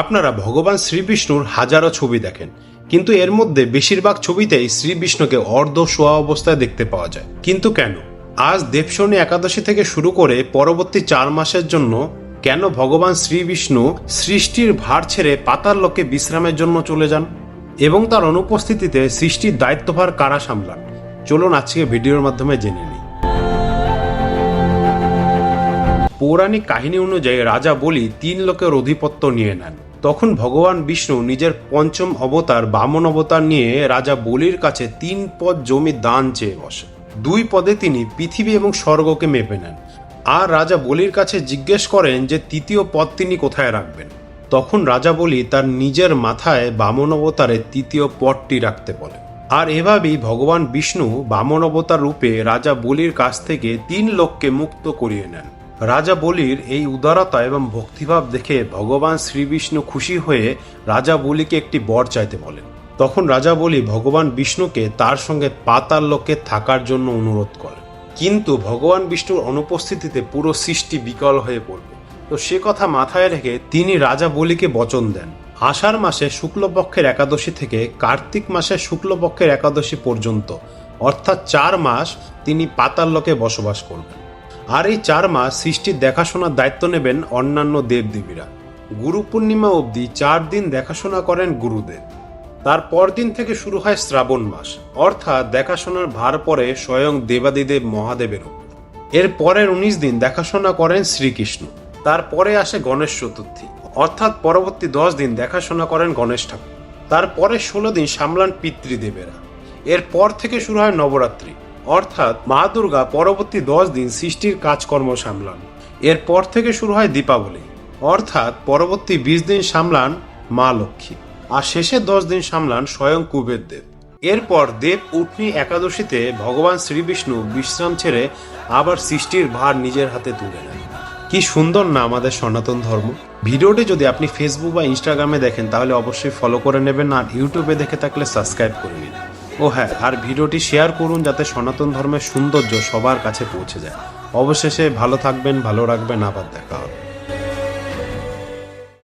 আপনারা ভগবান শ্রীবিষ্ণুর হাজারো ছবি দেখেন। কিন্তু এর মধ্যে বেশিরভাগ ছবিতেই শ্রীবিষ্ণুকে অর্ধ শোয়া অবস্থায় দেখতে পাওয়া যায়। কিন্তু কেন? আজ দেবশনী একাদশী থেকে শুরু করে পরবর্তী চার মাসের জন্য কেন ভগবান শ্রীবিষ্ণু সৃষ্টির ভার ছেড়ে পাতার লোকে বিশ্রামের জন্য চলে যান? এবং তার অনুপস্থিতিতে সৃষ্টির দায়িত্বভার কারা সামলান? চলুন আজকে ভিডিওর মাধ্যমে জেনে নিই। পৌরাণিক কাহিনী অনুযায়ী রাজা বলি তিন লোকের অধিপত্য নিয়ে নেন। তখন ভগবান বিষ্ণু নিজের পঞ্চম অবতার বামন অবতার নিয়ে রাজা বলির কাছে তিন পদ জমি দান চেয়ে বসে দুই পদে তিনি পৃথিবী এবং স্বর্গকে মেপে নেন। আর রাজা বলির কাছে জিজ্ঞেস করেন যে, তৃতীয় পদ তিনি কোথায় রাখবেন? তখন রাজা বলি তার নিজের মাথায় বামন অবতারে তৃতীয় পদটি রাখতে বলে আর এভাবেই ভগবান বিষ্ণু বামন অবতার রূপে রাজা বলির কাছ থেকে তিন লোককে মুক্ত করিয়ে নেন। রাজা বলির এই উদারতা এবং ভক্তিভাব দেখে ভগবান শ্রীবিষ্ণু খুশি হয়ে রাজা বলিকে একটি বর চাইতে বলেন। তখন রাজা বলি ভগবান বিষ্ণুকে তার সঙ্গে পাতাল লোকে থাকার জন্য অনুরোধ করেন। কিন্তু ভগবান বিষ্ণুর অনুপস্থিতিতে পুরো সৃষ্টি বিকল হয়ে পড়বে। তো সে কথা মাথায় রেখে তিনি রাজা বলিকে বচন দেন। আষাঢ় মাসে শুক্লপক্ষের একাদশী থেকে কার্তিক মাসে শুক্লপক্ষের একাদশী পর্যন্ত, অর্থাৎ চার মাস, তিনি পাতাল লোকে বসবাস করবেন। আর এই চার মাস সৃষ্টির দেখাশোনার দায়িত্ব নেবেন অন্যান্য দেবদেবীরা। গুরু পূর্ণিমা অবধি চার দিন দেখাশোনা করেন গুরুদেব। তার পরদিন থেকে শুরু হয় শ্রাবণ মাস। অর্থাৎ দেখাশোনার ভার পড়ে স্বয়ং দেবাদিদেব মহাদেবের উপর। এর পরের উনিশ দিন দেখাশোনা করেন শ্রীকৃষ্ণ। তারপরে আসে গণেশ চতুর্থী। অর্থাৎ পরবর্তী দশ দিন দেখাশোনা করেন গণেশ ঠাকুর। তারপরে ষোলো দিন সামলান পিতৃদেবেরা। এরপর থেকে শুরু হয় নবরাত্রি। অর্থাৎ মা দুর্গা পরবর্তী দশ দিন সৃষ্টির কাজকর্ম সামলান। এরপর থেকে শুরু হয় দীপাবলি। অর্থাৎ পরবর্তী বিশ দিন সামলান মা লক্ষ্মী। আর শেষের দশ দিন সামলান স্বয়ং কুবের দেব। এরপর দেব উঠনি একাদশীতে ভগবান শ্রীবিষ্ণু বিশ্রাম ছেড়ে আবার সৃষ্টির ভার নিজের হাতে তুলে নেন। কি সুন্দর না আমাদের সনাতন ধর্ম। ভিডিওটি যদি আপনি ফেসবুক বা ইনস্টাগ্রামে দেখেন, তাহলে অবশ্যই ফলো করে নেবেন আর ইউটিউবে দেখে থাকলে সাবস্ক্রাইব করে নিন। ও হ্যাঁ আর ভিডিওটি শেয়ার করুন যাতে সনাতন ধর্মের সৌন্দর্য সবার কাছে পৌঁছে যায়। অবশেষে ভালো থাকবেন, ভালো রাখবেন, আবার দেখা হবে।